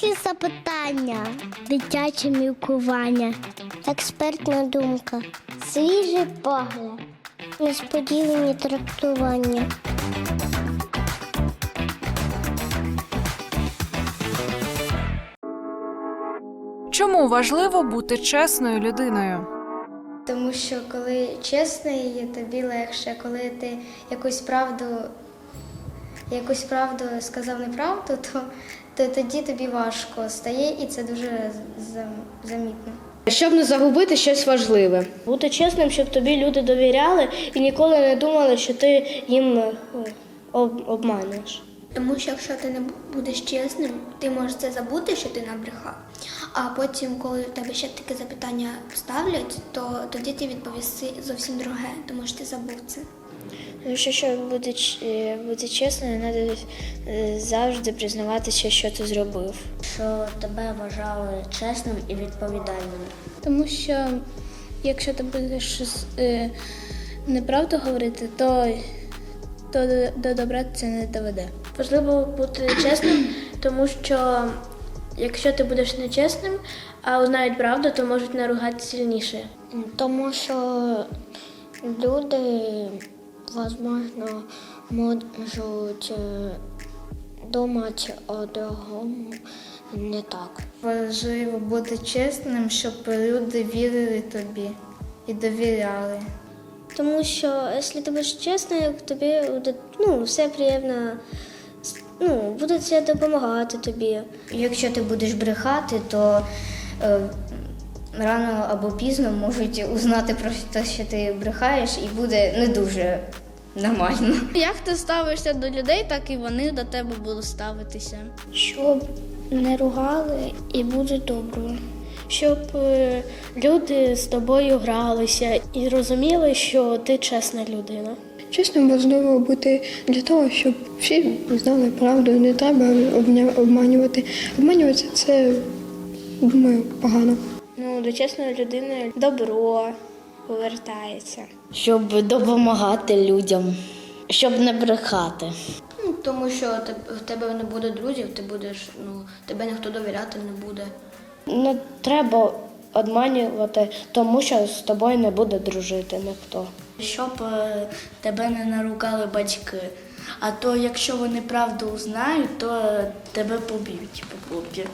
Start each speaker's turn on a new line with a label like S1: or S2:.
S1: Дорослі запитання, дитяче мілкування, експертна думка, свіжий погляд, несподівані трактування.
S2: Чому важливо бути чесною людиною?
S3: Тому що коли чесний, тобі легше, коли ти якусь правду, якусь правду сказав неправду, то, то тоді тобі важко стає, і це дуже замітно.
S4: Щоб не загубити щось важливе.
S5: Бути чесним, щоб тобі люди довіряли і ніколи не думали, що ти їм е, об- обманюєш.
S6: Тому що якщо ти не будеш чесним, ти можеш це забути, що ти набрехав. А потім, коли в тебе ще таке запитання ставлять, то тоді ти відповісти зовсім друге, тому що ти забув це.
S7: Тому що, щоб бути, ч- е, бути чесною, треба завжди признаватися, що ти зробив.
S1: Що тебе вважали чесним і відповідальним.
S8: Тому що якщо ти будеш е, неправду говорити, то, то до, до добра це не доведе.
S5: Важливо бути чесним, тому що якщо ти будеш нечесним, а узнають правду, то можуть наругати сильніше.
S1: Тому що люди, можливо, можуть е, думати о другому не так.
S3: Важливо бути чесним, щоб люди вірили тобі і довіряли.
S5: Тому що якщо ти будеш чесним, тобі буде ну, все приємно, ну, будуть допомагати тобі.
S3: Якщо ти будеш брехати, то е, рано або пізно можуть узнати про те, що ти брехаєш, і буде не дуже нормально.
S8: Як ти ставишся до людей, так і вони до тебе будуть ставитися.
S1: Щоб не ругали і бути доброю.
S5: Щоб е, люди з тобою гралися і розуміли, що ти чесна людина.
S9: Чесно, важливо бути для того, щоб всі знали правду, не треба обманювати. Обманювати це, думаю, погано.
S5: Ну, до чесної людини добро повертається.
S1: Щоб допомагати людям, щоб не брехати.
S6: Ну, тому що в тебе не буде друзів, ти будеш, ну, тебе ніхто довіряти не буде.
S5: Не треба обманювати, тому що з тобою не буде дружити ніхто.
S7: Щоб е, тебе не наругали батьки. А то якщо вони правду знають, то тебе поб'ють по попі.